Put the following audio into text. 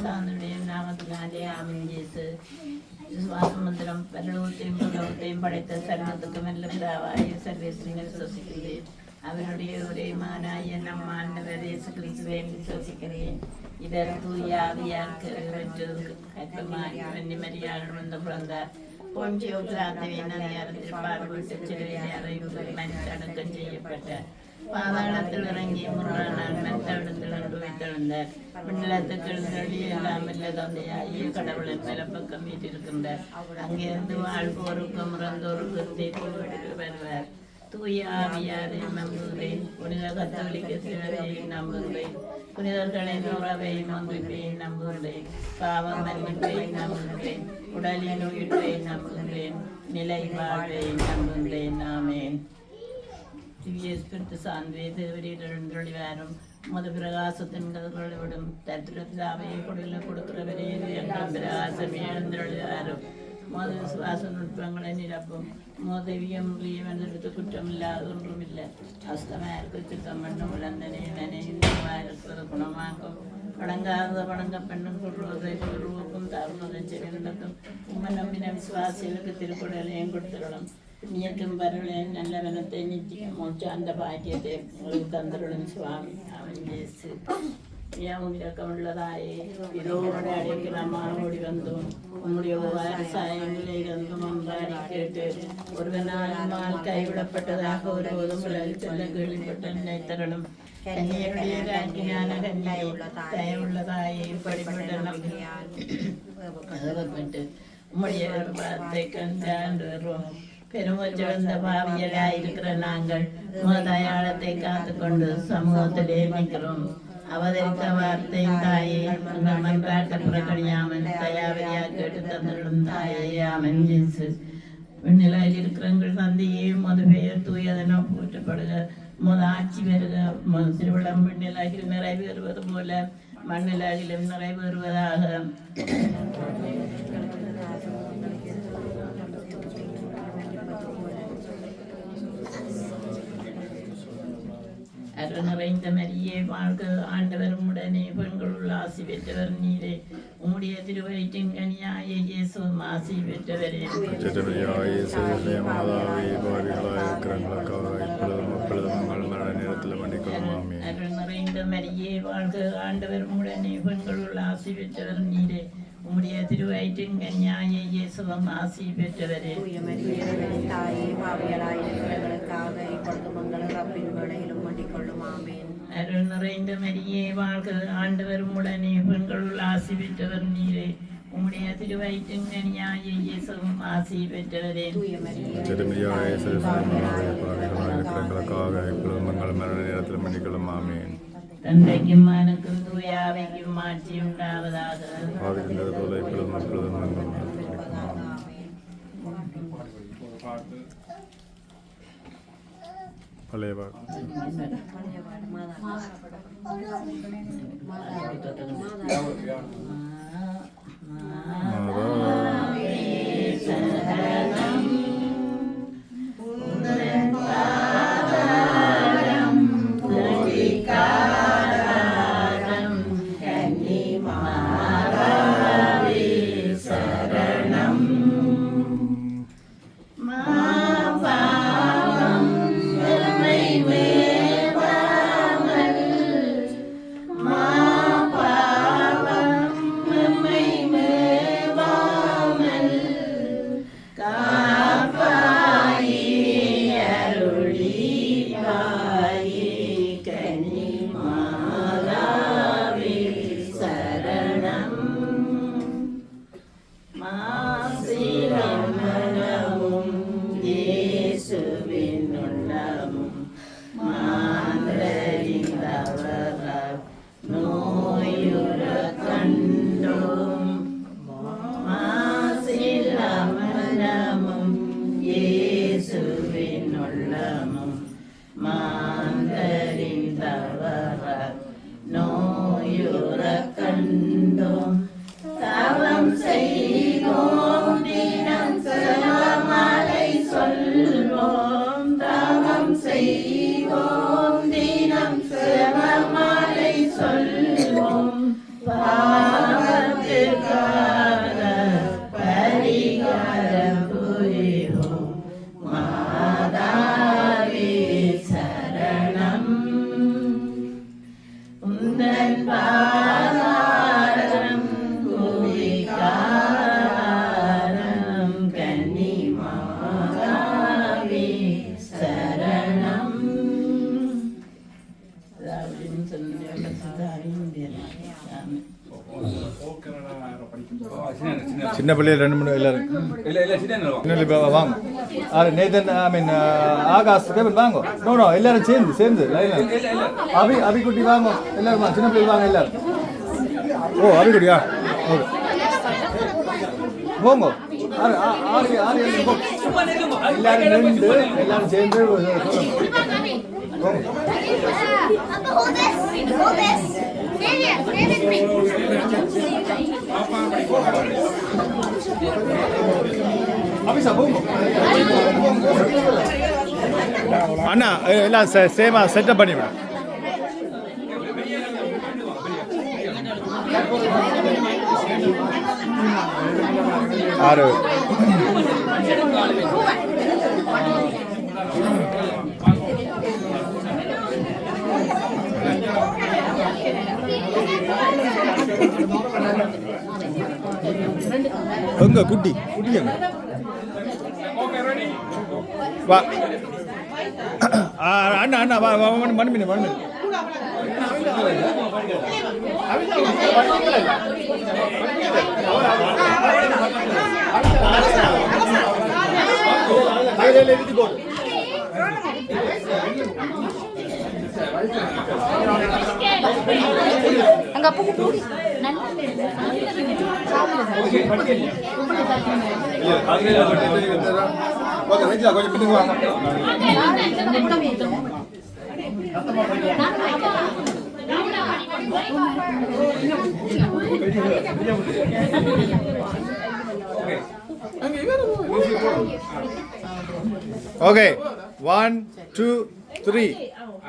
പിതാവിന്റെയും നാമത്തിനാലെ ആമീൻ ജേസ് വിശ്വാസമുദ്രം പരലോകത്തെയും പഠിത്ത പടയത്തെ എല്ലാം പിതാവായ സർവേശ്വരനെ വിശ്വസിക്കുന്നേ അവരുടെ ഒരേ മാനായ നമ്മാന്റെ യേശുക്രിസ്തുവേയും വിശ്വസിക്കുന്നേ ഇതരത്തു യാവിയാർക്ക് മറ്റും കറ്റമായി പൊഞ്ചിയോ ചെയ്യപ്പെട്ട പാതാളത്തിൽ ഇറങ്ങി മുറാണാൻ മറ്റവിടത്തിൽ அந்த வெள்ளத்துக்கள் நெடி எல்லாம் இல்லதந்தையாகி கடவுளை பலப்பக்கம் வீட்டிருக்கின்ற அங்கிருந்து வாழ்வோருக்கும் இறந்தோருக்கு தேக்குள் வடிவு வருவார். தூயாவியாரை நம்புகிறேன். புனித கத்தோலிக்க சிவரையை நம்புகிறேன். புனிதர்களின் உறவை நம்பிப்பை நம்புகிறேன். பாவம் மன்னிப்பை நம்புகிறேன். உடலின் உயிர்ப்பை நம்புகிறேன். நிலை வாழ்வை நம்புகிறேன். ஆமேன். சான்வே தேவரீர் അരുളിവാനും മധുപ്രകാശത്തിൻകഥകളോടും ദരിദ്രത്തിലാവയെ കുടലിൽ കൊടുക്കുന്നവരെ മതവിശ്വാസ നുട്പങ്ങളെ നിരപ്പും മോദവിയം പ്രിയമെന്നെടുത്ത് കുറ്റമില്ലാതൊന്നുമില്ല അസ്തമാർക്ക് ചിത്തം പെണ്ണും ഉളന്തനെ നനയുന്നവാരത്തത് ഗുണമാക്കും പടങ്കാതെ പടങ്കപ്പെണ്ണും കുറുവതെ കുറുവക്കും താഴ്ന്നതും ചെറിയ ഉമ്മനമ്പിനെ വിശ്വാസികൾക്ക് തിരുക്കുടലയും കൊടുത്തിടണം. നീട്ടും പരുളയും നല്ല വനത്തെ നിത്യം മോക്ഷാന്ത ഭാര്യത്തെ തന്ത്രളൻ സ്വാമി അവന്റെ യാമുള്ളതായ വിധോടെ അടയ്ക്കലമാറോടി വന്നു. നമ്മുടെ ഉപകാരസായങ്ങളെ ഗന്ധം അമ്പാടി ഒരു ഒരുവനാൽ മാൽ കൈവിടപ്പെട്ടതാക ഒരു ഒതുമുളകിൽ തന്നെ കീഴിൽപ്പെട്ട നെയ്ത്തരളും കന്യയുടെ രാജ്ഞാന കന്യയുള്ള ദയവുള്ളതായ இருக்கிற நாங்கள் மதயாளத்தை காத்துக்கொண்டு சமூகத்திலே நிற்கிறோம் அவதரித்த வார்த்தை தாயே உங்கள் மன்றாட்ட புறக்கணியாமல் தயாவரியா கேட்டு தந்திடும் தாயே ஆமன் ஜேசு விண்ணிலையில் இருக்கிறங்கள் தந்தையே மது பெயர் தூயதென போற்றப்படுக முத ஆட்சி வருக திருவிழம் விண்ணிலாகில் நிறைவேறுவது போல மண்ணிலாகிலும் நிறைவேறுவதாக கருணையாக நிறைந்த மரியே வாழ்க ஆண்டவர் உடனே பெண்களுள் ஆசி பெற்றவர் நீரே. உம்முடைய திருவயிற்றின் கனியாய இயேசுவும் ஆசி பெற்றவரே அருள் நிறைந்த மரியே வாழ்க ஆண்டவர் உடனே பெண்களுள் ஆசி பெற்றவர் நீரே. உம்முடைய திருவயிற்றின் கன்யாய இயேசுவம் ஆசி பெற்றவரே. தாயே பாவியலாயிருக்கிறவர்களுக்காக இப்பொழுதும் மங்கள ரப்பின் வேளையிலும் கொண்டிக்கொள்ளும் ஆமேன். அருள் நிறைந்த மரியே வாழ்க ஆண்டவர் உடனே பெண்களுள் ஆசி பெற்றவர் நீரே. உம்முடைய திருவயிற்றின் கனியாய இயேசுவும் ஆசி பெற்றவரே. திருமையாய பாவியலாயிருக்கிறவர்களுக்காக இப்பொழுதும் மங்கள மரண நேரத்தில் மன்னிக்கொள்ளும் ஆமேன். തന്തയ്ക്കും മകനക്കും ദുയാവയ്ക്കും മാഴ്ചയുണ്ടാവതാതെ പഴയ പാട്ട് my சின்ன பிள்ளைகள் ரெண்டு மூணு எல்லாரும். இல்ல வாங்க. ஆ நேதன் ஐ மீன் ஆகாஷ் கேபன் வாங்க. நோ நோ எல்லாரும் சேர்ந்து சேர்ந்து. லைனில் அபி அபிக்குட்டி வாங்க. எல்லாரும்? சின்ன பிள்ளைகள் வாங்க எல்லாரும். ஓ அபிக்குட்டியா? ஓகே போங்க. ஆறு ஆ- ஆறு ஆறு எல்லாரும் நின்று எல்லாரும் சேர்ந்து போங்க. அண்ணா எல்லாம் சேமா செட்டப் பண்ணிவிடும் ஆறு. எங்க குட்டி? குட்டி எங்க? வா. அண்ணா அண்ணா வா வா மணி மணி மணி. அங்க அப்பா கூப்பிடு கொஞ்சம் பின்னுக்கு வாங்க ஓகே ஒன் டூ த்ரீ